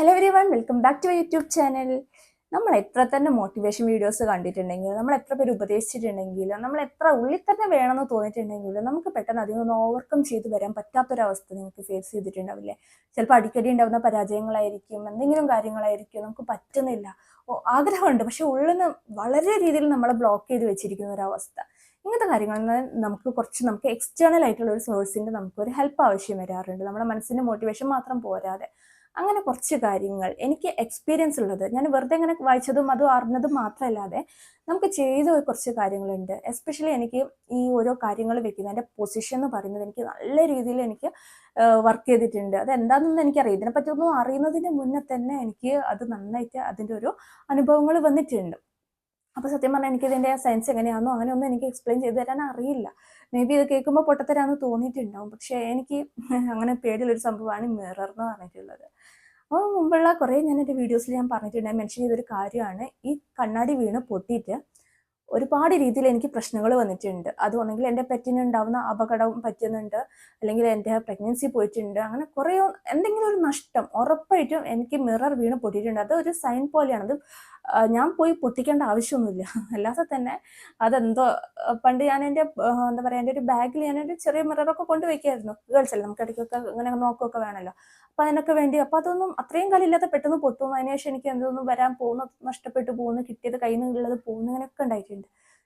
Hello everyone welcome back to YouTube channel നമ്മൾ എത്ര തന്നെ മോട്ടിവേഷൻ വീഡിയോസ് കണ്ടിട്ടുണ്ടെങ്കിലും നമ്മൾ എത്ര പേര് ഉപദേശിച്ചിട്ടുണ്ടെങ്കിലും നമ്മൾ എത്ര ഉള്ളിൽ തന്നെ വേണമെന്ന് തോന്നിയിട്ടുണ്ടെങ്കിലും നമുക്ക് പെട്ടെന്ന് അതിൽ നിന്ന് ഓവർകം ചെയ്ത് വരാൻ പറ്റാത്തൊരവസ്ഥ നിങ്ങൾക്ക് ഫേസ് ചെയ്തിട്ടുണ്ടാവില്ലേ? ചിലപ്പോൾ അടിക്കടി ഉണ്ടാകുന്ന പരാജയങ്ങളായിരിക്കും എന്തെങ്കിലും കാര്യങ്ങളായിരിക്കും നമുക്ക് പറ്റുന്നില്ല. ആഗ്രഹമുണ്ട് പക്ഷെ ഉള്ളിൽ നിന്ന് വളരെ രീതിയിൽ നമ്മളെ ബ്ലോക്ക് ചെയ്ത് വെച്ചിരിക്കുന്ന ഒരവസ്ഥ. ഇങ്ങനത്തെ കാര്യങ്ങളിൽ നിന്ന് നമുക്ക് കുറച്ച് നമുക്ക് എക്സ്റ്റേണൽ ആയിട്ടുള്ള ഒരു സോഴ്സിന്റെ നമുക്കൊരു ഹെൽപ്പ് ആവശ്യം വരാറുണ്ട്. നമ്മുടെ മനസ്സിന്റെ മോട്ടിവേഷൻ മാത്രം പോരാതെ. അങ്ങനെ കുറച്ച് കാര്യങ്ങൾ എനിക്ക് എക്സ്പീരിയൻസ് ഉള്ളത്. ഞാൻ വെറുതെ ഇങ്ങനെ വായിച്ചതും അതും അറിഞ്ഞതും മാത്രമല്ലാതെ നമുക്ക് ചെയ്ത കുറച്ച് കാര്യങ്ങളുണ്ട്. എസ്പെഷ്യലി എനിക്ക് ഈ ഓരോ കാര്യങ്ങൾ വെക്കുന്ന എന്റെ പൊസിഷൻ എന്ന് പറയുന്നത് എനിക്ക് നല്ല രീതിയിൽ എനിക്ക് വർക്ക് ചെയ്തിട്ടുണ്ട്. അത് എന്താണെന്ന് എനിക്കറിയാം ഇതിനെപ്പറ്റി ഒന്നും അറിയുന്നതിന് മുന്നേ തന്നെ എനിക്ക് അത് നന്നായിട്ട് അതിന്റെ ഒരു അനുഭവങ്ങൾ വന്നിട്ടുണ്ട്. അപ്പോൾ സത്യം പറഞ്ഞാൽ എനിക്ക് എനിക്കിതിന്റെ സയൻസ് എങ്ങനെയാണെന്നോ അങ്ങനെയൊന്നും എനിക്ക് എക്സ്പ്ലെയിൻ ചെയ്തു തരാൻ അറിയില്ല. മേ ബി ഇത് കേൾക്കുമ്പോൾ പൊട്ടത്തരാന്ന് തോന്നിയിട്ടുണ്ടാവും. പക്ഷേ എനിക്ക് അങ്ങനെ പേടിയുള്ളൊരു സംഭവമാണ് മിറർ എന്ന് പറഞ്ഞിട്ടുള്ളത്. അപ്പോൾ മുമ്പുള്ള കുറേ ഞാൻ എന്റെ വീഡിയോസിൽ ഞാൻ പറഞ്ഞിട്ടുണ്ടായി മെൻഷൻ ചെയ്തൊരു കാര്യമാണ്. ഈ കണ്ണാടി വീണ് പൊട്ടിയിട്ട് ഒരുപാട് രീതിയിൽ എനിക്ക് പ്രശ്നങ്ങൾ വന്നിട്ടുണ്ട്. അത് ഒന്നെങ്കിൽ എന്റെ പെറ്റിന് ഉണ്ടാവുന്ന അപകടം പറ്റുന്നുണ്ട്. അല്ലെങ്കിൽ എന്റെ പ്രഗ്നൻസി പോയിട്ടുണ്ട്. അങ്ങനെ കുറേ എന്തെങ്കിലും ഒരു നഷ്ടം ഉറപ്പായിട്ടും എനിക്ക് മിറർ വീണ് പൊട്ടിയിട്ടുണ്ട്. അത് ഒരു സൈൻ പോലെയാണ്. അത് ഞാൻ പോയി പൊട്ടിക്കേണ്ട ആവശ്യമൊന്നുമില്ല. അല്ലാതെ തന്നെ അതെന്തോ പണ്ട് ഞാൻ എന്റെ എന്താ പറയുക എന്റെ ഒരു ബാഗിൽ ഞാൻ ഒരു ചെറിയ മിററൊക്കെ കൊണ്ട് വയ്ക്കായിരുന്നു ഗേൾസ് അല്ലേ നമുക്ക് ഇടയ്ക്കൊക്കെ ഇങ്ങനെ നോക്കുകയൊക്കെ വേണമല്ലോ. അപ്പം അതിനൊക്കെ വേണ്ടി അപ്പം അതൊന്നും അത്രയും കാലമില്ലാതെ പെട്ടെന്ന് പൊട്ടും. അതിനുശേഷം എനിക്ക് എന്തൊന്നും വരാൻ പോകുന്നു നഷ്ടപ്പെട്ടു പോകുന്നു കിട്ടിയത് കയ്യിൽ നിന്നുള്ളത് പോകുന്നു അങ്ങനെയൊക്കെ ഉണ്ടായിട്ടുണ്ട്.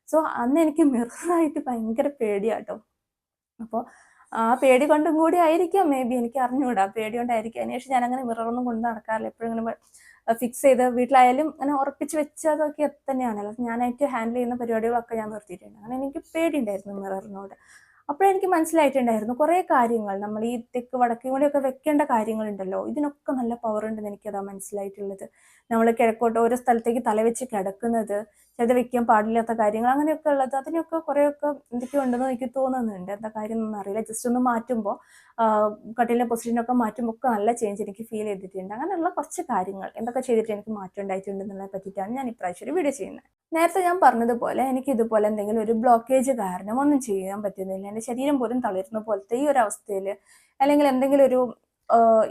സോ അന്ന് എനിക്ക് മിററായിട്ട് ഭയങ്കര പേടിയാട്ടോ. അപ്പോൾ ആ പേടി കൊണ്ടും കൂടി ആയിരിക്കാം. മേ ബി എനിക്ക് അറിഞ്ഞുകൂടാ പേടി കൊണ്ടായിരിക്കും. അതിനുശേഷം ഞാൻ അങ്ങനെ മിററൊന്നും കൊണ്ട് നടക്കാറില്ല. എപ്പോഴും ഇങ്ങനെ ഫിക്സ് ചെയ്ത് വീട്ടിലായാലും അങ്ങനെ ഉറപ്പിച്ച് വെച്ചതൊക്കെ തന്നെയാണ്. ഞാനായിട്ട് ഹാൻഡിൽ ചെയ്യുന്ന പരിപാടികളൊക്കെ ഞാൻ നിർത്തിയിട്ടുണ്ട്. അങ്ങനെ എനിക്ക് പേടിയുണ്ടായിരുന്നു മിററിനോട്. അപ്പോഴെനിക്ക് മനസ്സിലായിട്ടുണ്ടായിരുന്നു കുറേ കാര്യങ്ങൾ നമ്മൾ ഈ തെക്ക് വടക്കേ കൂടെയൊക്കെ വെക്കേണ്ട കാര്യങ്ങളുണ്ടല്ലോ. ഇതിനൊക്കെ നല്ല പവർ ഉണ്ടെന്ന് എനിക്കതാ മനസ്സിലായിട്ടുള്ളത്. നമ്മൾ കിഴക്കോട്ട് ഓരോ സ്ഥലത്തേക്ക് തലവെച്ച് കിടക്കുന്നത് ചിലത് വെക്കാൻ പാടില്ലാത്ത കാര്യങ്ങൾ അങ്ങനെയൊക്കെ ഉള്ളത് അതിനൊക്കെ കുറേയൊക്കെ എന്തൊക്കെയോ ഉണ്ടെന്ന് എനിക്ക് തോന്നുന്നുണ്ട്. എന്താ കാര്യം ഒന്നും അറിയില്ല. ജസ്റ്റ് ഒന്ന് മാറ്റുമ്പോൾ കട്ടിലിന്റെ പൊസിഷനൊക്കെ മാറ്റുമ്പോൾ ഒക്കെ നല്ല ചേഞ്ച് എനിക്ക് ഫീൽ ചെയ്തിട്ടുണ്ട്. അങ്ങനെയുള്ള കുറച്ച് കാര്യങ്ങൾ എന്തൊക്കെ ചെയ്തിട്ട് എനിക്ക് മാറ്റം ഉണ്ടായിട്ടുണ്ടെന്നുള്ളതിനെ പറ്റിയിട്ടാണ് ഞാൻ ഇപ്രാവശ്യം ഒരു വീഡിയോ ചെയ്യുന്നത്. നേരത്തെ ഞാൻ പറഞ്ഞതുപോലെ എനിക്ക് ഇതുപോലെ എന്തെങ്കിലും ഒരു ബ്ലോക്കേജ് കാരണം ഒന്നും ചെയ്യാൻ പറ്റുന്നില്ല. എന്റെ ശരീരം പോലും തളിരുന്ന പോലത്തെ ഈ ഒരു അവസ്ഥയിൽ അല്ലെങ്കിൽ എന്തെങ്കിലും ഒരു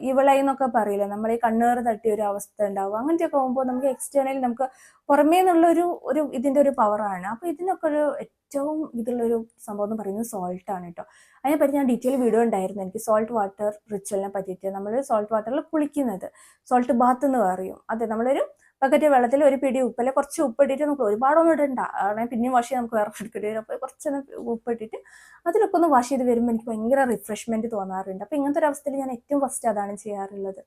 ഇവളായി എന്നൊക്കെ പറയില്ല? നമ്മൾ ഈ കണ്ണേറ് തട്ടിയ ഒരു അവസ്ഥ ഉണ്ടാവും. അങ്ങനത്തെയൊക്കെ ആകുമ്പോൾ നമുക്ക് എക്സ്റ്റേണലി നമുക്ക് പുറമേ നിന്നുള്ള ഒരു ഒരു ഇതിന്റെ ഒരു പവറാണ് അപ്പൊ ഇതിനൊക്കെ ഒരു ഏറ്റവും ഇതിലുള്ളൊരു സംഭവം എന്ന് പറയുന്നത് സോൾട്ട് ആണ് കേട്ടോ അതിനെപ്പറ്റി ഞാൻ ഡീറ്റെയിൽ വീഡിയോ ഉണ്ടായിരുന്നു. എനിക്ക് സോൾട്ട് വാട്ടർ റിച്വലിനെ പറ്റിയിട്ട് നമ്മൾ സോൾട്ട് വാട്ടറിൽ കുളിക്കുന്നത്. സോൾട്ട് ബാത്ത് എന്ന് പറയും. അതെ നമ്മളൊരു ബക്കറ്റ് വെള്ളത്തിൽ ഒരു പിടി ഉപ്പല്ല കുറച്ച് ഉപ്പിട്ടിട്ട് നമുക്ക് ഒരുപാടൊന്നും ഇടണ്ട. ആണെങ്കിൽ പിന്നെയും വാഷ് ചെയ്ത് നമുക്ക് വേറെ എടുക്കേണ്ടി വരും. അപ്പോൾ കുറച്ചൊന്ന് ഉപ്പിട്ടിട്ട് അതിലൊക്കെ ഒന്ന് വാഷ് ചെയ്ത് വരുമ്പോൾ എനിക്ക് ഭയങ്കര റിഫ്രഷ്മെന്റ് തോന്നാറുണ്ട്. അപ്പോൾ ഇങ്ങനത്തെ ഒരു അവസ്ഥയിൽ ഞാൻ ഏറ്റവും ഫസ്റ്റ് അതാണ് ചെയ്യാറുള്ളത്.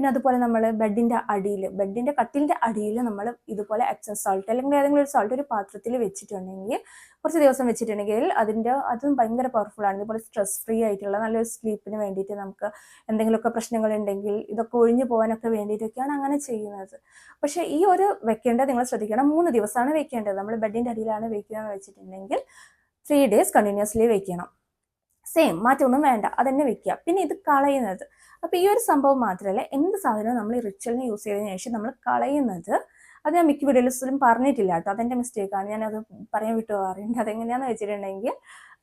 പിന്നെ അതുപോലെ നമ്മൾ ബെഡിന്റെ അടിയിൽ ബെഡിന്റെ കട്ടിലിന്റെ അടിയിൽ നമ്മൾ ഇതുപോലെ എക്സൻ സോൾട്ട് അല്ലെങ്കിൽ ഏതെങ്കിലും ഒരു സോൾട്ട് ഒരു പാത്രത്തിൽ വെച്ചിട്ടുണ്ടെങ്കിൽ കുറച്ച് ദിവസം വെച്ചിട്ടുണ്ടെങ്കിൽ അതിന്റെ അതും ഭയങ്കര പവർഫുൾ ആണ്. ഇതുപോലെ സ്ട്രെസ് ഫ്രീ ആയിട്ടുള്ള നല്ലൊരു സ്ലീപ്പിന് വേണ്ടിയിട്ട് നമുക്ക് എന്തെങ്കിലുമൊക്കെ പ്രശ്നങ്ങൾ ഉണ്ടെങ്കിൽ ഇതൊക്കെ ഒഴിഞ്ഞു പോകാനൊക്കെ വേണ്ടിയിട്ടൊക്കെയാണ് അങ്ങനെ ചെയ്യുന്നത്. പക്ഷേ ഈ ഒരു വെക്കേണ്ടത് നിങ്ങൾ ശ്രദ്ധിക്കണം. മൂന്ന് ദിവസമാണ് വെക്കേണ്ടത്. നമ്മൾ ബെഡിന്റെ അടിയിലാണ് വെക്കുക എന്ന് വെച്ചിട്ടുണ്ടെങ്കിൽ ത്രീ ഡേയ്സ് കണ്ടിന്യൂസ്ലി വെക്കണം. സെയിം മാറ്റമൊന്നും വേണ്ട. അതന്നെ വെക്കുക. പിന്നെ ഇത് കളയുന്നത്. അപ്പോൾ ഈ ഒരു സംഭവം മാത്രമല്ല എന്ത് സാധനവും നമ്മൾ റിച്വലിന് യൂസ് ചെയ്തതിനു ശേഷം നമ്മൾ കളയുന്നത്? അത് ഞാൻ മിക്ക വീഡിയോസിലും പറഞ്ഞിട്ടില്ല കേട്ടോ. അതെന്റെ മിസ്റ്റേക്കാണ് ഞാനത് പറയാൻ വിട്ടു പോകാറുണ്ട് അതെങ്ങനെയാണെന്ന് വെച്ചിട്ടുണ്ടെങ്കിൽ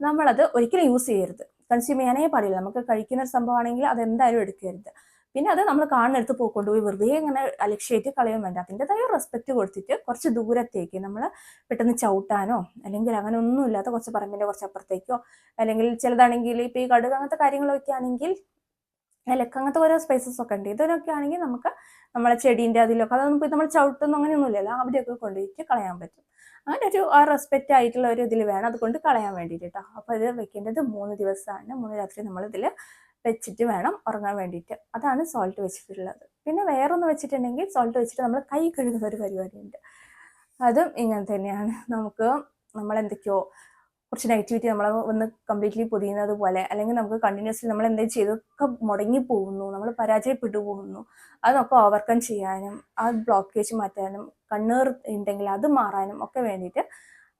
നമ്മളത് ഒരിക്കലും യൂസ് ചെയ്യരുത്. കൺസ്യൂം ചെയ്യാനേ പാടില്ല. നമുക്ക് കഴിക്കുന്ന ഒരു സംഭവമാണെങ്കിൽ അത് എന്തായാലും എടുക്കരുത്. പിന്നെ അത് നമ്മൾ കാണുന്നിടത്ത് പോയി വെറുതെ ഇങ്ങനെ അലക്ഷ്യമായിട്ട് കളയാൻ വേണ്ട. അതിന്റെതായ റെസ്പെക്റ്റ് കൊടുത്തിട്ട് കുറച്ച് ദൂരത്തേക്ക് നമ്മൾ പെട്ടെന്ന് ചവിട്ടാനോ അല്ലെങ്കിൽ അങ്ങനെ ഒന്നും ഇല്ലാത്ത കുറച്ച് പറമ്പിന്റെ കുറച്ച് അപ്പുറത്തേക്കോ അല്ലെങ്കിൽ ചിലതാണെങ്കിൽ ഇപ്പോൾ ഈ കടുക് അങ്ങനത്തെ കാര്യങ്ങളൊക്കെ ആണെങ്കിൽ ഇലക്ക അങ്ങനത്തെ ഓരോ സ്പേസസ് ഒക്കെ ഉണ്ട്. ഇതിനൊക്കെ ആണെങ്കിൽ നമുക്ക് നമ്മളെ ചെടീന്റെ അതിലൊക്കെ അതൊന്നും പോയി നമ്മൾ ചവിട്ടുന്നു അങ്ങനെയൊന്നുമില്ലല്ലോ അവിടെയൊക്കെ കൊണ്ടുപോയിട്ട് കളയാൻ പറ്റും. അങ്ങനെ ഒരു ആ റെസ്പെക്റ്റ് ആയിട്ടുള്ള ഒരു ഇതിൽ വേണം. അതുകൊണ്ട് കളയാൻ വേണ്ടിയിട്ട് കേട്ടോ അപ്പോൾ ഇത് വെക്കേണ്ടത് മൂന്ന് ദിവസമാണ്. മൂന്ന് രാത്രി നമ്മളിതിൽ വെച്ചിട്ട് വേണം ഉറങ്ങാൻ വേണ്ടിയിട്ട്. അതാണ് സോൾട്ട് വെച്ചിട്ടുള്ളത്. പിന്നെ വേറൊന്ന് വെച്ചിട്ടുണ്ടെങ്കിൽ സോൾട്ട് വെച്ചിട്ട് നമ്മൾ കൈ കഴുകുന്ന ഒരു പരിപാടിയുണ്ട്. അതും ഇങ്ങനെ തന്നെയാണ്. നമുക്ക് നമ്മൾ എന്തൊക്കെയോ കുറച്ച് നെഗറ്റിവിറ്റി നമ്മൾ ഒന്ന് കംപ്ലീറ്റ്ലി പൊതിയുന്നത് പോലെ അല്ലെങ്കിൽ നമുക്ക് കണ്ടിന്യൂസ്ലി നമ്മൾ എന്തെങ്കിലും ചെയ്തൊക്കെ മുടങ്ങി പോകുന്നു നമ്മൾ പരാജയപ്പെട്ടു പോകുന്നു അതൊക്കെ ഓവർകം ചെയ്യാനും ആ ബ്ലോക്കേജ് മാറ്റാനും കണ്ണീർ ഉണ്ടെങ്കിൽ അത് മാറാനും ഒക്കെ വേണ്ടിയിട്ട്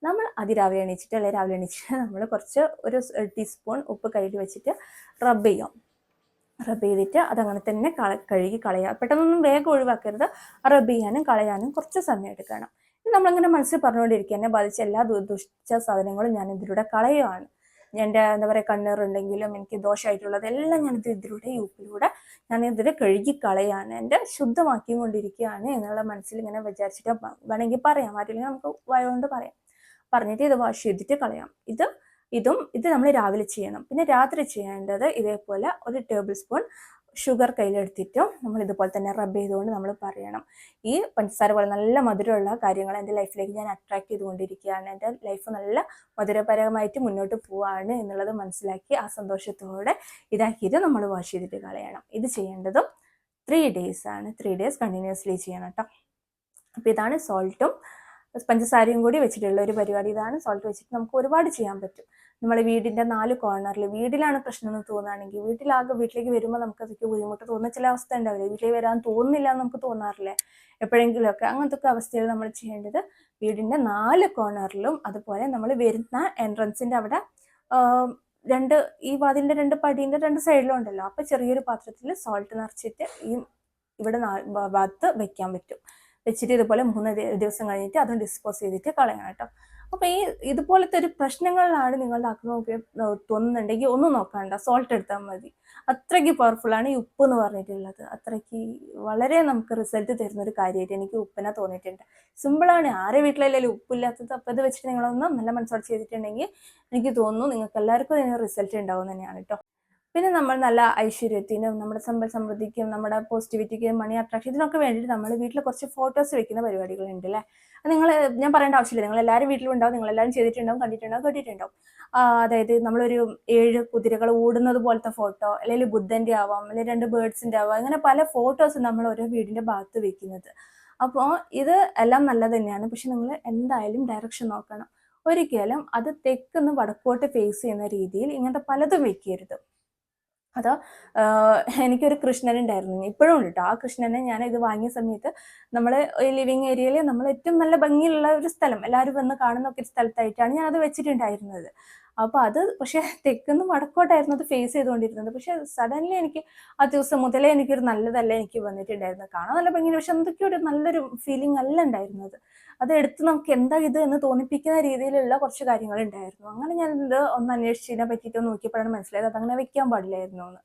നമ്മൾ അതിരാവിലെ എണീച്ചിട്ട് അല്ലെങ്കിൽ രാവിലെ എണീച്ചിട്ട് നമ്മൾ കുറച്ച് ഒരു ടീസ്പൂൺ ഉപ്പ് കയ്യിൽ വെച്ചിട്ട് റബ്ബ് ചെയ്യാം. റബ്ബ് ചെയ്തിട്ട് അതങ്ങനെ തന്നെ കള കഴുകി കളയുക പെട്ടെന്നൊന്നും വേഗം ഒഴിവാക്കരുത്. റബ്ബ് ചെയ്യാനും കളയാനും കുറച്ച് സമയം എടുക്കണം. നമ്മളിങ്ങനെ മനസ്സിൽ പറഞ്ഞുകൊണ്ടിരിക്കുക എന്നെ ബാധിച്ച എല്ലാ ദുഷ്ട സാധനങ്ങളും ഞാൻ ഇതിലൂടെ കളയുകയാണ് എന്റെ എന്താ പറയുക കണ്ണീറുണ്ടെങ്കിലും എനിക്ക് ദോഷമായിട്ടുള്ളത് എല്ലാം ഞാനിത് ഇതിലൂടെ യൂപ്പിലൂടെ ഞാൻ ഇതിൽ കഴുകി കളയാണ്. എന്റെ ശുദ്ധമാക്കിയും കൊണ്ടിരിക്കുകയാണ് എന്നുള്ള മനസ്സിൽ ഇങ്ങനെ വിചാരിച്ചിട്ട് വേണമെങ്കിൽ പറയാം. മാറ്റില്ലെങ്കിൽ നമുക്ക് വയോണ്ട് പറയാം. പറഞ്ഞിട്ട് ഇത് വാഷ് ചെയ്തിട്ട് കളയാം. ഇത് ഇതും ഇത് നമ്മൾ രാവിലെ ചെയ്യണം. പിന്നെ രാത്രി ചെയ്യേണ്ടത് ഇതേപോലെ ഒരു ടേബിൾ സ്പൂൺ ഷുഗർ കയ്യിലെടുത്തിട്ടും നമ്മൾ ഇതുപോലെ തന്നെ റബ്ബ് ചെയ്തുകൊണ്ട് നമ്മൾ പറയണം. ഈ പഞ്ചസാര പോലെ നല്ല മധുരമുള്ള കാര്യങ്ങൾ എന്റെ ലൈഫിലേക്ക് ഞാൻ അട്രാക്ട് ചെയ്തുകൊണ്ടിരിക്കുകയാണ്. എന്റെ ലൈഫ് നല്ല മധുരപരമായിട്ട് മുന്നോട്ട് പോവാണ് എന്നുള്ളത് മനസ്സിലാക്കി ആ സന്തോഷത്തോടെ ഇതാക്കിയിട്ട് നമ്മൾ വാഷ് ചെയ്തിട്ട് കളയണം. ഇത് ചെയ്യേണ്ടതും ത്രീ ഡേയ്സ് ആണ്. ത്രീ ഡേയ്സ് കണ്ടിന്യൂസ്ലി ചെയ്യണം കേട്ടോ. അപ്പോൾ ഇതാണ് സോൾട്ടും പഞ്ചസാരയും കൂടി വെച്ചിട്ടുള്ള ഒരു പരിപാടി ഇതാണ്. സോൾട്ട് വെച്ചിട്ട് നമുക്ക് ഒരുപാട് ചെയ്യാൻ പറ്റും. നമ്മൾ വീടിന്റെ നാല് കോർണറിൽ വീട്ടിലാണ് പ്രശ്നം എന്ന് തോന്നുകയാണെങ്കിൽ വീട്ടിലാകെ വീട്ടിലേക്ക് വരുമ്പോൾ നമുക്ക് അതൊക്കെ ബുദ്ധിമുട്ട് തോന്നുന്ന ചില അവസ്ഥ ഉണ്ടാവില്ലേ? വീട്ടിലേക്ക് വരാൻ തോന്നുന്നില്ല എന്ന് നമുക്ക് തോന്നാറില്ലേ? എപ്പോഴെങ്കിലും ഒക്കെ അങ്ങനത്തെ ഒക്കെ അവസ്ഥയിൽ നമ്മൾ ചെയ്യേണ്ടത്. വീടിന്റെ നാല് കോർണറിലും അതുപോലെ നമ്മൾ വരുന്ന എൻട്രൻസിന്റെ അവിടെ രണ്ട് ഈ വാതിലിന്റെ രണ്ട് പടീന്റെ രണ്ട് സൈഡിലും ഉണ്ടല്ലോ. അപ്പൊ ചെറിയൊരു പാത്രത്തിൽ സോൾട്ട് നിറച്ചിട്ട് ഈ ഇവിടെ ഭാഗത്ത് വെക്കാൻ പറ്റും. വെച്ചിട്ട് ഇതുപോലെ മൂന്ന് ദിവസം കഴിഞ്ഞിട്ട് അതും ഡിസ്പോസ് ചെയ്തിട്ട് കളയണം കേട്ടോ. അപ്പൊ ഈ ഇതുപോലത്തെ ഒരു പ്രശ്നങ്ങളിലാണ് നിങ്ങളുടെ ആത്മഹത്യ തോന്നുന്നുണ്ടെങ്കിൽ ഒന്നും നോക്കണ്ട സോൾട്ട് എടുത്താൽ മതി. അത്രയ്ക്ക് പവർഫുൾ ആണ് ഈ ഉപ്പ് എന്ന് പറഞ്ഞിട്ടുള്ളത്. അത്രയ്ക്ക് വളരെ നമുക്ക് റിസൾട്ട് തരുന്ന ഒരു കാര്യമായിട്ട് എനിക്ക് ഉപ്പിനെ തോന്നിയിട്ടുണ്ട്. സിമ്പിളാണ് ആരെ വീട്ടിലല്ലേ ഉപ്പില്ലാത്തത്. അപ്പം ഇത് വെച്ചിട്ട് നിങ്ങളൊന്ന് നല്ല മനസ്സോടെ ചെയ്തിട്ടുണ്ടെങ്കിൽ എനിക്ക് തോന്നുന്നു നിങ്ങൾക്ക് എല്ലാവർക്കും ഇതിന് റിസൾട്ട് ഉണ്ടാവും തന്നെയാണ് കേട്ടോ. പിന്നെ നമ്മൾ നല്ല ഐശ്വര്യത്തിനും നമ്മുടെ സമ്പൽ സമൃദ്ധിക്കും നമ്മുടെ പോസിറ്റിവിറ്റിക്കും മണി അട്രാക്ഷൻ ഇതിനൊക്കെ വേണ്ടിയിട്ട് നമ്മൾ വീട്ടിൽ കുറച്ച് ഫോട്ടോസ് വെക്കുന്ന പരിപാടികളുണ്ട് അല്ലേ നിങ്ങൾ ഞാൻ പറയേണ്ട ആവശ്യമില്ല. നിങ്ങൾ എല്ലാവരും വീട്ടിലും ഉണ്ടാവും നിങ്ങൾ എല്ലാവരും ചെയ്തിട്ടുണ്ടാവും കണ്ടിട്ടുണ്ടാവും കേട്ടിട്ടുണ്ടാവും. അതായത് നമ്മളൊരു ഏഴ് കുതിരകൾ ഓടുന്നത് പോലത്തെ ഫോട്ടോ അല്ലെങ്കിൽ ബുദ്ധന്റെ ആവാം അല്ലെങ്കിൽ രണ്ട് ബേർഡ്സിന്റെ ആവാം അങ്ങനെ പല ഫോട്ടോസ് നമ്മൾ ഓരോ വീടിന്റെ ഭാഗത്ത് വെക്കുന്നത്. അപ്പോൾ ഇത് എല്ലാം നല്ലത് തന്നെയാണ്. പക്ഷെ നിങ്ങൾ എന്തായാലും ഡയറക്ഷൻ നോക്കണം. ഒരിക്കലും അത് തെക്കുന്ന് വടക്കോട്ട് ഫേസ് ചെയ്യുന്ന രീതിയിൽ ഇങ്ങനത്തെ പലതും വെക്കരുത്. അതോ എനിക്കൊരു കൃഷ്ണൻ ഉണ്ടായിരുന്നു ഇപ്പോഴും ഉണ്ട് കേട്ടോ ആ കൃഷ്ണനെ ഞാൻ ഇത് വാങ്ങിയ സമയത്ത് നമ്മൾ ലിവിങ് ഏരിയയിൽ നമ്മൾ ഏറ്റവും നല്ല ഭംഗിയുള്ള ഒരു സ്ഥലം. എല്ലാവരും വന്ന് കാണുന്ന ഒക്കെ ഒരു സ്ഥലത്തായിട്ടാണ് ഞാൻ അത് വെച്ചിട്ടുണ്ടായിരുന്നത്. അപ്പോൾ അത് പക്ഷേ തെക്കുന്ന് വടക്കോട്ടായിരുന്നു അത് ഫേസ് ചെയ്തുകൊണ്ടിരുന്നത്. പക്ഷെ സഡൻലി എനിക്ക് ആ ദിവസം മുതലേ എനിക്കൊരു നല്ലതല്ല എനിക്ക് വന്നിട്ടുണ്ടായിരുന്നത്. കാണാൻ നല്ല ഭംഗി പക്ഷെ എന്തൊക്കെയോ ഒരു നല്ലൊരു ഫീലിംഗ് അല്ല ഉണ്ടായിരുന്നത്. അത് എടുത്ത് നമുക്ക് എന്താ ഇത് എന്ന് തോന്നിപ്പിക്കുന്ന രീതിയിലുള്ള കുറച്ച് കാര്യങ്ങൾ ഉണ്ടായിരുന്നു. അങ്ങനെ ഞാൻ ഇത് ഒന്ന് അന്വേഷിച്ചതിനെ പറ്റിയിട്ട് നോക്കിയപ്പോഴാണ് മനസ്സിലായത് അങ്ങനെ വെക്കാൻ പാടില്ലായിരുന്നു എന്ന്.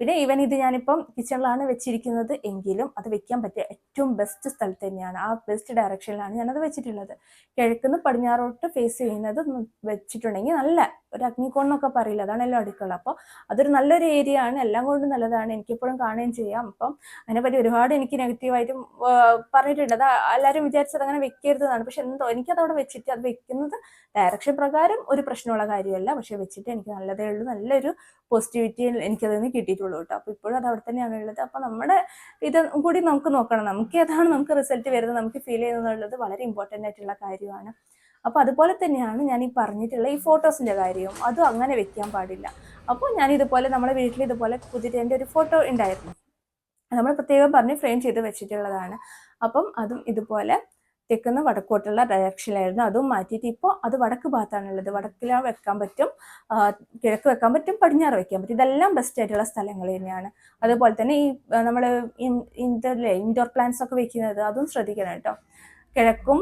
പിന്നെ ഈവൻ ഇത് ഞാനിപ്പം കിച്ചണിലാണ് വെച്ചിരിക്കുന്നത് എങ്കിലും അത് വെക്കാൻ പറ്റിയ ഏറ്റവും ബെസ്റ്റ് സ്ഥലത്ത് തന്നെയാണ്. ആ ബെസ്റ്റ് ഡയറക്ഷനിലാണ് ഞാനത് വെച്ചിട്ടുള്ളത്. കിഴക്കുന്ന് പടിഞ്ഞാറോട്ട് ഫേസ് ചെയ്യുന്നത് വെച്ചിട്ടുണ്ടെങ്കിൽ നല്ല ഒരു അഗ്നികോണെന്നൊക്കെ പറയില്ല? അതാണല്ലോ അടുക്കള. അപ്പോൾ അതൊരു നല്ലൊരു ഏരിയ ആണ്. എല്ലാം കൊണ്ടും നല്ലതാണ്. എനിക്കെപ്പോഴും കാണുകയും ചെയ്യാം. അപ്പം അതിനെപ്പറ്റി ഒരുപാട് എനിക്ക് നെഗറ്റീവായിട്ടും പറഞ്ഞിട്ടുണ്ട്. അത് എല്ലാവരും വിചാരിച്ചത് അങ്ങനെ വെക്കരുതെന്നാണ്. പക്ഷെ എന്തോ എനിക്കതവിടെ വെച്ചിട്ട് അത് വെക്കുന്നത് ഡയറക്ഷൻ പ്രകാരം ഒരു പ്രശ്നമുള്ള കാര്യമല്ല. പക്ഷെ വെച്ചിട്ട് എനിക്ക് നല്ലതേ ഉള്ളൂ. നല്ലൊരു പോസിറ്റിവിറ്റി എനിക്കതിൽ നിന്ന് കിട്ടിയിട്ടുള്ളൂ കേട്ടോ. അപ്പോൾ ഇപ്പോഴും അത് അവിടെ തന്നെയാണ് ഉള്ളത്. അപ്പോൾ നമ്മുടെ ഇത് കൂടി നമുക്ക് നോക്കണം. നമുക്ക് ഏതാണ് നമുക്ക് റിസൾട്ട് വരുന്നത്? നമുക്ക് ഫീൽ ചെയ്യുന്നത് വളരെ ഇമ്പോർട്ടന്റ് ആയിട്ടുള്ള കാര്യമാണ്. അപ്പോൾ അതുപോലെ തന്നെയാണ് ഞാൻ ഈ പറഞ്ഞിട്ടുള്ള ഈ ഫോട്ടോസിന്റെ കാര്യവും. അതും അങ്ങനെ വെക്കാൻ പാടില്ല. അപ്പോൾ ഞാൻ ഇതുപോലെ നമ്മുടെ വീട്ടിൽ ഇതുപോലെ കുതിരേന്റെ ഒരു ഫോട്ടോ ഉണ്ടായിരുന്നു. നമ്മൾ പ്രത്യേകം പറഞ്ഞ് ഫ്രെയിം ചെയ്ത് വെച്ചിട്ടുള്ളതാണ്. അപ്പം അതും ഇതുപോലെ തെക്കുന്ന വടക്കോട്ടുള്ള ഡയറക്ഷനിലായിരുന്നു. അതും മാറ്റിയിട്ട് ഇപ്പോൾ അത് വടക്ക് ഭാഗത്താണുള്ളത്. വടക്കിലാണ് വെക്കാൻ പറ്റും കിഴക്ക് വെക്കാൻ പറ്റും പടിഞ്ഞാറ് വെക്കാൻ പറ്റും. ഇതെല്ലാം ബെസ്റ്റ് ആയിട്ടുള്ള സ്ഥലങ്ങൾ തന്നെയാണ്. അതുപോലെ തന്നെ ഈ നമ്മൾ ഇൻഡോർ ഇൻഡോർ പ്ലാന്റ്സ് ഒക്കെ വെക്കുന്നത് അതും ശ്രദ്ധിക്കണം കേട്ടോ. കിഴക്കും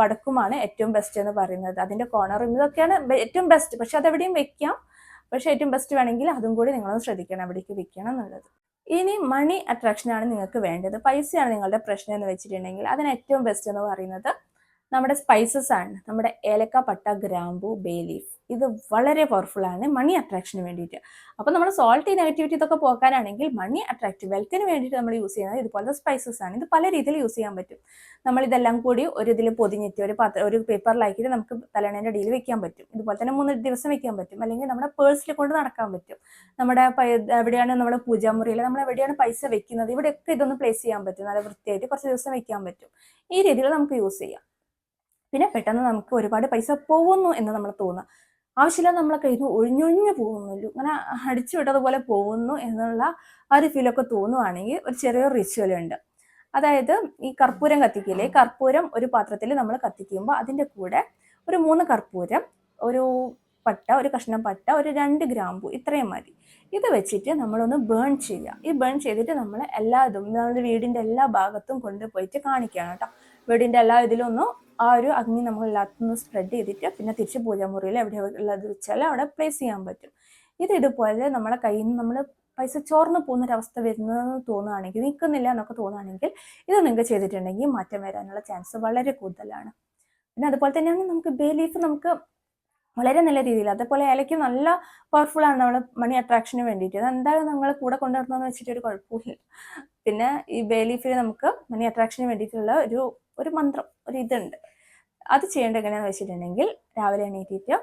വടക്കുമാണ് ഏറ്റവും ബെസ്റ്റ് എന്ന് പറയുന്നത്. അതിന്റെ കോർണറും ഇതൊക്കെയാണ് ഏറ്റവും ബെസ്റ്റ് പക്ഷെ അതെവിടെയും വെക്കാം. പക്ഷെ ഏറ്റവും ബെസ്റ്റ് വേണമെങ്കിൽ അതും കൂടി നിങ്ങളൊന്ന് ശ്രദ്ധിക്കണം എവിടേക്ക് വെക്കണം എന്നുള്ളത്. ഇനി മണി അട്രാക്ഷൻ ആണ് നിങ്ങൾക്ക് വേണ്ടത്. പൈസയാണ് നിങ്ങളുടെ പ്രശ്നം എന്ന് വെച്ചിട്ടുണ്ടെങ്കിൽ അതിന് ഏറ്റവും ബെസ്റ്റ് എന്ന് പറയുന്നത് നമ്മുടെ സ്പൈസസ് ആണ്. നമ്മുടെ ഏലക്ക പട്ട ഗ്രാമ്പു ബേ ലീഫ് ഇത് വളരെ പവർഫുൾ ആണ്. മണി അട്രാക്ഷന് വേണ്ടിയിട്ട്. അപ്പോൾ നമ്മൾ സോൾട്ട് നെഗറ്റിവിറ്റി ഇതൊക്കെ പോക്കാനാണെങ്കിൽ മണി അട്രാക്റ്റീവ് വെൽത്തിന് വേണ്ടിയിട്ട് നമ്മൾ യൂസ് ചെയ്യുന്നത് ഇതുപോലത്തെ സ്പൈസസ് ആണ്. ഇത് പല രീതിയിൽ യൂസ് ചെയ്യാൻ പറ്റും. നമ്മൾ ഇതെല്ലാം കൂടി ഒരു ഇതിൽ പൊതിഞ്ഞിട്ട് ഒരു പാത്ര ഒരു പേപ്പറിലാക്കിയിട്ട് നമുക്ക് തലേണേന്റെ അടിയിൽ വെക്കാൻ പറ്റും. ഇതുപോലെ തന്നെ മൂന്ന് ദിവസം വെക്കാൻ പറ്റും. അല്ലെങ്കിൽ നമ്മുടെ പേഴ്സിൽ കൊണ്ട് നടക്കാൻ പറ്റും. നമ്മുടെ എവിടെയാണ് നമ്മുടെ പൂജാമുറിയിൽ നമ്മൾ എവിടെയാണ് പൈസ വെക്കുന്നത്? ഇവിടെയൊക്കെ ഇതൊന്ന് പ്ലേസ് ചെയ്യാൻ പറ്റും. നല്ല വൃത്തിയായിട്ട് കുറച്ച് ദിവസം വെക്കാൻ പറ്റും. ഈ രീതിയിൽ നമുക്ക് യൂസ് ചെയ്യാം. പിന്നെ പെട്ടെന്ന് നമുക്ക് ഒരുപാട് പൈസ പോകുന്നു എന്ന് നമ്മൾ തോന്നുക ആവശ്യമില്ലാതെ നമ്മളെ കയ്യിൽ നിന്ന് ഒഴിഞ്ഞൊഴിഞ്ഞു പോകുന്നുള്ളൂ. അങ്ങനെ അടിച്ചു വിട്ടതുപോലെ പോകുന്നു എന്നുള്ള ആ ഒരു ഫീലൊക്കെ തോന്നുവാണെങ്കിൽ ഒരു ചെറിയൊരു റിച്വൽ ഉണ്ട്. അതായത് ഈ കർപ്പൂരം കത്തിക്കില്ലേ? കർപ്പൂരം ഒരു പാത്രത്തിൽ നമ്മൾ കത്തിക്കുമ്പോൾ അതിന്റെ കൂടെ ഒരു മൂന്ന് കർപ്പൂരം ഒരു പട്ട ഒരു കഷ്ണം പട്ട ഒരു രണ്ട് ഗ്രാമ്പു ഇത്രയും മതി. ഇത് വെച്ചിട്ട് നമ്മളൊന്ന് ബേൺ ചെയ്യുക. ഈ ബേൺ ചെയ്തിട്ട് നമ്മൾ എല്ലാതും നമ്മുടെ വീടിന്റെ എല്ലാ ഭാഗത്തും കൊണ്ടുപോയിട്ട് കാണിക്കുകയാണ് കേട്ടോ. വീടിന്റെ എല്ലാ ഇതിലൊന്നും ആ ഒരു അഗ്നി നമ്മൾ എല്ലാത്തുനിന്ന് സ്പ്രെഡ് ചെയ്തിട്ട് പിന്നെ തിരിച്ച് പൂജാമുറിയിൽ എവിടെ ഉള്ളത് വെച്ചാൽ അവിടെ പ്ലേസ് ചെയ്യാൻ പറ്റും. ഇത് ഇതുപോലെ നമ്മളെ കയ്യിൽ നിന്ന് നമ്മൾ പൈസ ചോർന്നു പോകുന്നൊരവസ്ഥ വരുന്നതെന്ന് തോന്നുകയാണെങ്കിൽ നിൽക്കുന്നില്ല എന്നൊക്കെ തോന്നുകയാണെങ്കിൽ ഇത് നിങ്ങൾക്ക് ചെയ്തിട്ടുണ്ടെങ്കിൽ മാറ്റം വരാനുള്ള ചാൻസ് വളരെ കൂടുതലാണ്. പിന്നെ അതുപോലെ തന്നെയാണ് നമുക്ക് ബേ ലീഫ് നമുക്ക് വളരെ നല്ല രീതിയിൽ അതേപോലെ ഏലയ്ക്ക് നല്ല പവർഫുൾ ആണ് നമ്മൾ മണി അട്രാക്ഷന് വേണ്ടിയിട്ട്. എന്തായാലും നിങ്ങൾ കൂടെ കൊണ്ടുവരണമെന്ന് വെച്ചിട്ട് ഒരു കുഴപ്പമില്ല പിന്നെ ഈ ബേ ലീഫിൽ നമുക്ക് മണി അട്രാക്ഷന് വേണ്ടിയിട്ടുള്ള ഒരു ഒരു മന്ത്രം ഒരു ഇതുണ്ട്. അത് ചെയ്യേണ്ടത് എങ്ങനെയാണെന്ന് വെച്ചിട്ടുണ്ടെങ്കിൽ രാവിലെ എണീറ്റിട്ട്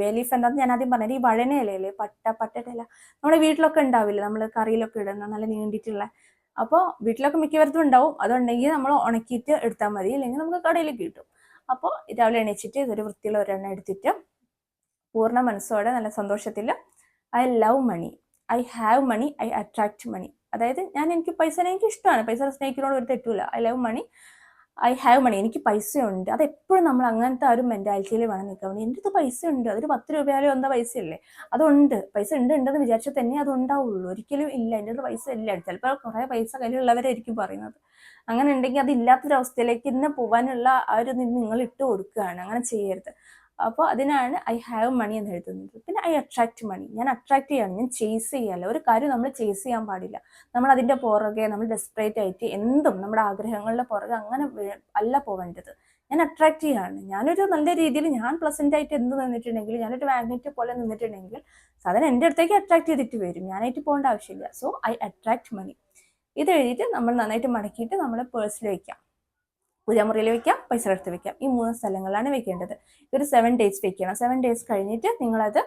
വേലീഫ് എന്താന്ന് ഞാൻ ആദ്യം പറഞ്ഞത് ഈ വഴന ഇലയില്ലേ പട്ട പട്ടയുടെ ഇല. നമ്മുടെ വീട്ടിലൊക്കെ ഉണ്ടാവില്ലേ നമ്മൾ കറിയിലൊക്കെ ഇടുന്ന നല്ല നീണ്ടിട്ടുള്ള. അപ്പോൾ വീട്ടിലൊക്കെ മിക്കവർക്കും ഉണ്ടാവും. അതുണ്ടെങ്കിൽ നമ്മൾ ഉണക്കിയിട്ട് എടുത്താൽ മതി. അല്ലെങ്കിൽ നമുക്ക് കടയിൽ കിട്ടും. അപ്പോൾ രാവിലെ എണീച്ചിട്ട് ഇതൊരു വൃത്തിയുള്ള ഒരെണ്ണം എടുത്തിട്ട് പൂർണ മനസ്സോടെ നല്ല സന്തോഷത്തിൽ I love money I have money I attract money അതായത് ഞാൻ എനിക്ക് പൈസ എനിക്ക് ഇഷ്ടമാണ്. പൈസ സ്നേഹിക്കുന്നതോട് ഒരു തെറ്റൂല. I love money I have money എനിക്ക് പൈസയുണ്ട്. അത് എപ്പോഴും നമ്മൾ അങ്ങനത്തെ ആ ഒരു മെന്റാലിറ്റിയിൽ വേണം നിൽക്കാൻ വേണ്ടി. എന്റെ പൈസ ഉണ്ട് അതൊരു പത്ത് രൂപയാലും എന്താ ഇല്ലേ അതുണ്ട്. പൈസ ഉണ്ട് ഉണ്ടെന്ന് വിചാരിച്ചാൽ തന്നെ അത് ഉണ്ടാവുള്ളൂ. ഒരിക്കലും ഇല്ല. എന്റെ അടുത്ത് പൈസ ഇല്ല. ചിലപ്പോൾ കുറേ പൈസ കയ്യിലുള്ളവരായിരിക്കും പറയുന്നത്. അങ്ങനെ ഉണ്ടെങ്കിൽ അത് ഇല്ലാത്തൊരവസ്ഥയിലേക്ക് ഇന്ന് പോകാനുള്ള ആ ഒരു നിങ്ങൾ ഇട്ട് കൊടുക്കുകയാണ്. അങ്ങനെ ചെയ്യരുത്. അപ്പോൾ അതിനാണ് ഐ ഹാവ് മണി എന്ന് എഴുതുന്നത്. പിന്നെ ഐ അട്രാക്ട് മണി ഞാൻ അട്രാക്ട് ചെയ്യാണ് ഞാൻ ചേസ് ചെയ്യല്ല ഒരു കാര്യം നമ്മൾ ചേസ് ചെയ്യാൻ പാടില്ല. നമ്മൾ അതിന്റെ പുറകെ നമ്മൾ ഡെസ്പറേറ്റ് ആയിട്ട് എന്തും നമ്മുടെ ആഗ്രഹങ്ങളുടെ പുറകെ അങ്ങനെ അല്ല പോകേണ്ടത്. ഞാൻ അട്രാക്ട് ചെയ്യാണ്. ഞാനൊരു നല്ല രീതിയിൽ ഞാൻ പ്ലസന്റ് ആയിട്ട് എന്ത് നിന്നിട്ടുണ്ടെങ്കിൽ ഞാനൊരു മാഗ്നറ്റ് പോലെ നിന്നിട്ടുണ്ടെങ്കിൽ സാധനം എന്റെ അടുത്തേക്ക് അട്രാക്ട് ചെയ്തിട്ട് വരും. ഞാനായിട്ട് പോകേണ്ട ആവശ്യമില്ല. സോ ഐ അട്രാക്ട് മണി ഇത് എഴുതിയിട്ട് നമ്മൾ നന്നായിട്ട് മടക്കിയിട്ട് നമ്മൾ പേഴ്സിൽ വയ്ക്കാം. പൂജാമുറിയിൽ വെക്കാം പൈസ എടുത്ത് വെക്കാം. ഈ മൂന്ന് സ്ഥലങ്ങളിലാണ് വെക്കേണ്ടത്. ഇതൊരു സെവൻ ഡേയ്സ് വെക്കണം സെവൻ ഡേയ്സ് കഴിഞ്ഞിട്ട് നിങ്ങളത്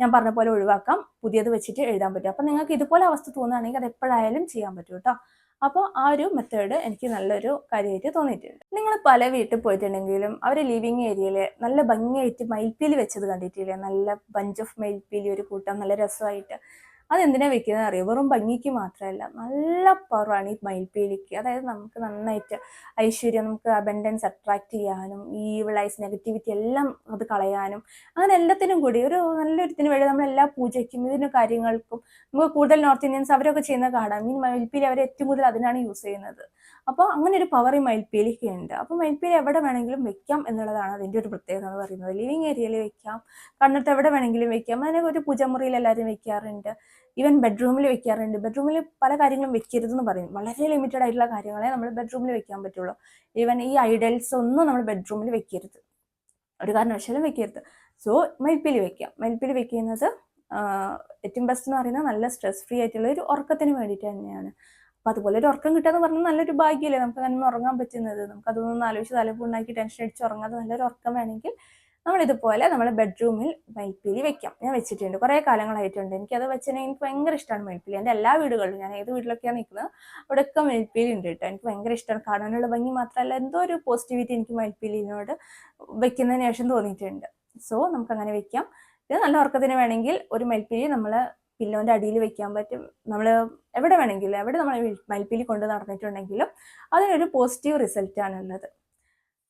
ഞാൻ പറഞ്ഞ പോലെ ഒഴിവാക്കാം. പുതിയത് വെച്ചിട്ട് എഴുതാൻ പറ്റും. അപ്പം നിങ്ങൾക്ക് ഇതുപോലെ അവസ്ഥ തോന്നുകയാണെങ്കിൽ അത് എപ്പോഴായാലും ചെയ്യാൻ പറ്റും കേട്ടോ. അപ്പോൾ ആ ഒരു മെത്തേഡ് എനിക്ക് നല്ലൊരു കാര്യമായിട്ട് തോന്നിയിട്ടുണ്ട്. നിങ്ങൾ പല വീട്ടിൽ പോയിട്ടുണ്ടെങ്കിലും അവർ ലിവിങ് ഏരിയയിൽ നല്ല ഭംഗിയായിട്ട് മയിൽപ്പീലി വെച്ചത് കണ്ടിട്ടില്ലേ? നല്ല ബഞ്ച് ഓഫ് മയിൽപ്പീലി ഒരു കൂട്ടം നല്ല രസമായിട്ട്. അതെന്തിനാ വെക്കുന്നത് അറിയോ? വെറും ഭംഗിക്ക് മാത്രമല്ല നല്ല പവറാണ് ഈ മയിൽപ്പീലിക്ക്. അതായത് നമുക്ക് നന്നായിട്ട് ഐശ്വര്യം നമുക്ക് അബൻഡൻസ് അട്രാക്റ്റ് ചെയ്യാനും ഈ വിളൈസ് നെഗറ്റിവിറ്റി എല്ലാം അത് കളയാനും അങ്ങനെ എല്ലാത്തിനും കൂടി ഒരു നല്ലൊരു ഇതിന് വേണ്ടി നമ്മൾ എല്ലാ പൂജയ്ക്കും ഇതിന് കാര്യങ്ങൾക്കും നമുക്ക് കൂടുതൽ നോർത്ത് ഇന്ത്യൻസ് അവരൊക്കെ ചെയ്യുന്ന കാണാം ഈ മയിൽപ്പീലി അവർ ഏറ്റവും കൂടുതൽ അതിനാണ് യൂസ് ചെയ്യുന്നത്. അപ്പോൾ അങ്ങനെ ഒരു പവർ ഈ മയിൽപ്പീലിക്ക് ഉണ്ട്. അപ്പോൾ മയിൽപ്പീലി എവിടെ വേണമെങ്കിലും വെക്കാം എന്നുള്ളതാണ് അതിന്റെ ഒരു പ്രത്യേകത എന്ന് പറയുന്നത്. ലിവിങ് ഏരിയയിൽ വെക്കാം കണ്ണിട്ട് എവിടെ വേണമെങ്കിലും വെക്കാം. അതിനൊക്കെ ഒരു പൂജമുറിയിൽ എല്ലാവരും വെക്കാറുണ്ട്. ഈവൻ ബെഡ്റൂമിൽ വെക്കാറുണ്ട്. ബെഡ്റൂമിൽ പല കാര്യങ്ങളും വെക്കരുതെന്ന് പറയും. വളരെ ലിമിറ്റഡ് ആയിട്ടുള്ള കാര്യങ്ങളെ നമ്മൾ ബെഡ്റൂമിൽ വെക്കാൻ പറ്റുള്ളൂ. ഈവൻ ഈ ഐഡൽസ് ഒന്നും നമ്മൾ ബെഡ്റൂമിൽ വെക്കരുത്. ഒരു കാരണവശാലും വെക്കരുത്. സോ മെൽപ്പിൽ വെക്കാം. മെൽപ്പിൽ വെക്കുന്നത് ഏറ്റവും ബെസ്റ്റ് എന്ന് പറയുന്നത് നല്ല സ്ട്രെസ് ഫ്രീ ആയിട്ടുള്ള ഒരു ഉറക്കത്തിന് വേണ്ടിയിട്ട് തന്നെയാണ്. അപ്പോൾ അതുപോലെ ഒരു ഉറക്കം കിട്ടാന്ന് പറഞ്ഞാൽ നല്ലൊരു ഭാഗ്യമല്ലേ നമുക്ക് അങ്ങനെ ഉറങ്ങാൻ പറ്റുന്നത്. നമുക്ക് അതൊന്നും ആലോചിച്ച് തലപ്പുണ്ടാക്കി ടെൻഷൻ അടിച്ച് ഉറങ്ങാതെ നല്ലൊരു ഉറക്കം വേണമെങ്കിൽ നമ്മൾ ഇതുപോലെ നമ്മുടെ ബെഡ്റൂമിൽ മയിൽപ്പീലി വെക്കാം. ഞാൻ വെച്ചിട്ടുണ്ട്. കുറേ കാലങ്ങളായിട്ടുണ്ട്. എനിക്കത് വെച്ചാൽ എനിക്ക് ഭയങ്കര ഇഷ്ടമാണ് മയിൽപ്പീലി. എന്റെ എല്ലാ വീടുകളിലും ഞാൻ ഏത് വീട്ടിലൊക്കെയാണ് നിൽക്കുന്നത് അവിടെയൊക്കെ മയിൽപ്പീലി ഉണ്ട് കേട്ടോ. എനിക്ക് ഭയങ്കര ഇഷ്ടമാണ് കാണാനുള്ള ഭംഗി മാത്രമല്ല എന്തോ ഒരു പോസിറ്റിവിറ്റി എനിക്ക് മയിൽപ്പീലിനോട് വെക്കുന്നതിന് ശേഷം തോന്നിയിട്ടുണ്ട്. സോ നമുക്ക് അങ്ങനെ വെക്കാം. ഇത് നല്ല ഉറക്കത്തിന് വേണമെങ്കിൽ ഒരു മയിൽപ്പീലി നമ്മൾ പില്ലോന്റെ അടിയിൽ വെക്കാൻ പറ്റും. നമ്മൾ എവിടെ വേണമെങ്കിലും എവിടെ നമ്മൾ മയിൽപ്പീലി കൊണ്ട് നടന്നിട്ടുണ്ടെങ്കിലും അതിനൊരു പോസിറ്റീവ് റിസൾട്ടാണ് ഉള്ളത്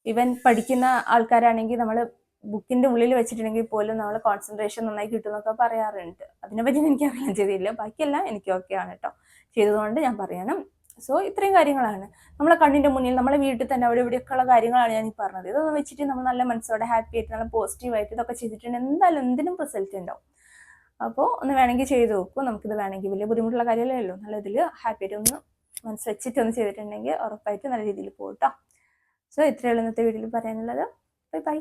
ഇവൻ പഠിക്കുന്ന ആൾക്കാരാണെങ്കിൽ നമ്മൾ ബുക്കിന്റെ ഉള്ളിൽ വെച്ചിട്ടുണ്ടെങ്കിൽ പോലും നമ്മൾ കോൺസെൻട്രേഷൻ നന്നായി കിട്ടുമെന്നൊക്കെ പറയാറുണ്ട്. അതിനെപ്പറ്റി എനിക്ക് അറിയാൻ ചെയ്തില്ല. ബാക്കിയെല്ലാം എനിക്ക് ഓക്കെ ആണ് കേട്ടോ ചെയ്തതുകൊണ്ട് ഞാൻ പറയണം സോ ഇത്രയും കാര്യങ്ങളാണ്. നമ്മളെ കണ്ണിന്റെ മുന്നിൽ നമ്മളെ വീട്ടിൽ തന്നെ അവിടെ ഇവിടെയൊക്കെയുള്ള കാര്യങ്ങളാണ് ഞാൻ ഈ പറഞ്ഞത്. ഇതൊന്നും വെച്ചിട്ട് നമ്മൾ നല്ല മനസ്സോടെ ഹാപ്പി ആയിട്ട് നല്ല പോസിറ്റീവായിട്ട് ഇതൊക്കെ ചെയ്തിട്ടുണ്ടെങ്കിൽ എന്തായാലും എന്തിനും റിസൾട്ട് ഉണ്ടാവും. അപ്പോൾ ഒന്ന് വേണമെങ്കിൽ ചെയ്ത് നോക്കും. നമുക്കിത് വേണമെങ്കിൽ വലിയ ബുദ്ധിമുട്ടുള്ള കാര്യമല്ലല്ലോ നല്ല ഇതിൽ ഹാപ്പി ആയിട്ട് ഒന്ന് മനസ്സ് വെച്ചിട്ട് ഒന്ന് ചെയ്തിട്ടുണ്ടെങ്കിൽ ഉറപ്പായിട്ട് നല്ല രീതിയിൽ പോകട്ടോ കേട്ടോ സോ ഇത്രയുള്ള ഇന്നത്തെ വീട്ടിൽ പറയാനുള്ളത്. Bye bye